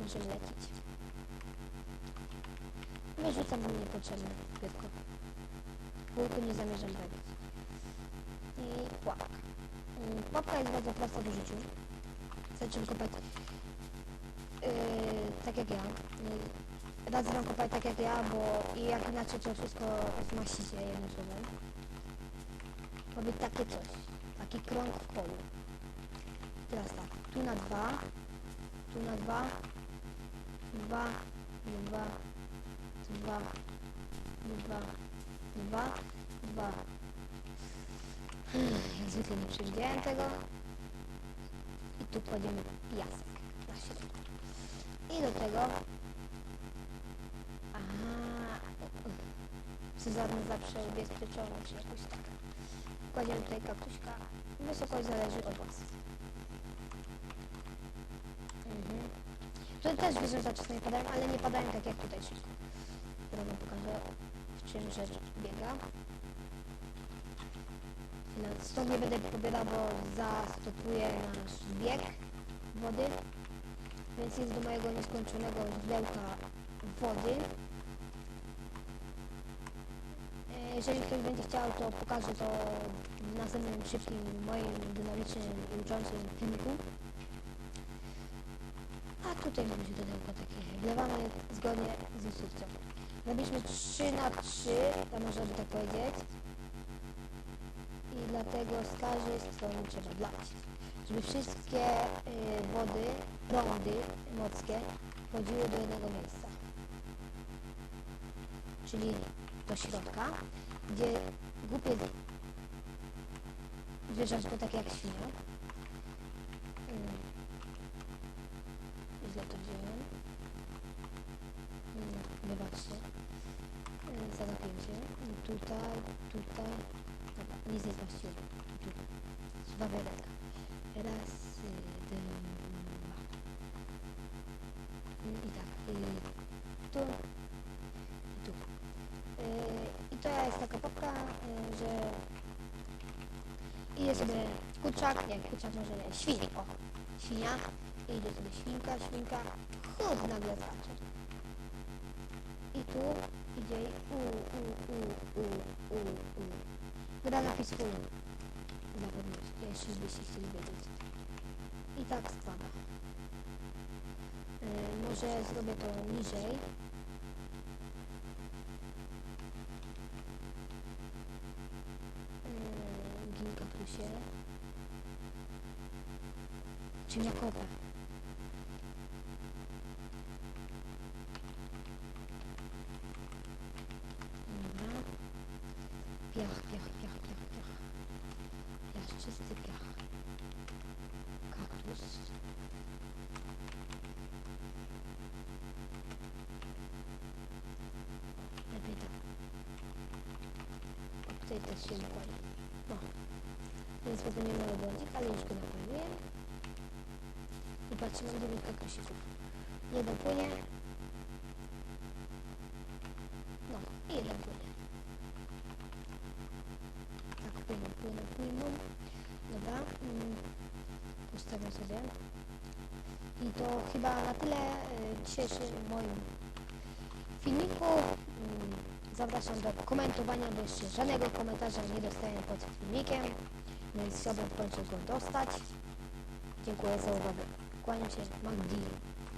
Możemy lecieć. Wyrzucam mu niepotrzebne piórko. Półku nie zamierzam robić. I pułapka. Mm, Pułapka jest bardzo prosta w użyciu. Chcecie kopać yy, tak jak ja. Yy, radzę wam kopać tak jak ja, bo i jak inaczej to wszystko zmasicie jednym słowem. Robić takie coś. Taki krąg w polu. Teraz tak, tu na dwa, tu na dwa, dwa, dwa, dwa, dwa, dwa, dwa. Jak zwykle nie przewidziałem tego. I tu kładziemy piasek. I do tego... Aha... Cezarny zawsze ubezpieczony, czy jakoś tak. Kładziemy tutaj kaktuśka. Wysokość zależy od Was. Tutaj też zwierzęta czasami padają, ale nie padają tak jak tutaj wam pokażę, w czym rzecz biega. Stąd nie będę pobierał, bo zastopuje nasz bieg wody. Więc jest do mojego nieskończonego źródełka wody. E, Jeżeli ktoś będzie chciał, to pokażę to w następnym szybkim moim dynamicznym i uczącym filmiku. A tutaj mamy źródełko takie. Wlewamy zgodnie z instrukcją. Robiliśmy 3 na 3, to można by tak powiedzieć. I dlatego z każdej strony trzeba dlać. Żeby wszystkie y, wody, prądy morskie chodziły do jednego miejsca. Czyli do środka, gdzie głupie zwierzątko takie jak świnia. Źle to wziąłem. Mm, Wybaczcie. Y, Za napięcie. I Tutaj, tutaj. Dobra, nie zmaściłem. Tutaj. Zbawię ręka. Raz, y, dwa. Y, I tak. y, Tu. I tu. Y, I to jest taka popka, y, że idzie sobie kurczak, nie, kurczak może nie, świn, o, świnia, i idzie sobie świnka, świnka, chud nagle skacze. I tu idzie i u, u, u, u, u, u. Gra napis full. Dla pewności, jeszcze byście chcieli wiedzieć. I tak spada. Y, może zrobię to niżej. Yy, Ginka plusie. Ciemniakowe. Dobra. Pierre, Pierre, Pierre, Pierre, Pierre. Pierre, чистый Pierre. Кактус. La bêta. O, tutaj też się napali. No. Więc pozbędziemy robotnik, ale już go naprawiłem. I patrzcie, mam dziewiętka kasików. Jeden płynie. No, i jeden płynie. Płyną. Dobra. Mm, ustawiam sobie. I to chyba na tyle y, dzisiejszym moim filmiku. Mm, Zapraszam do komentowania, bo jeszcze żadnego komentarza nie dostałem pod filmikiem, więc chciałbym w końcu go dostać. Dziękuję za uwagę. Kłaniam się, Magdi.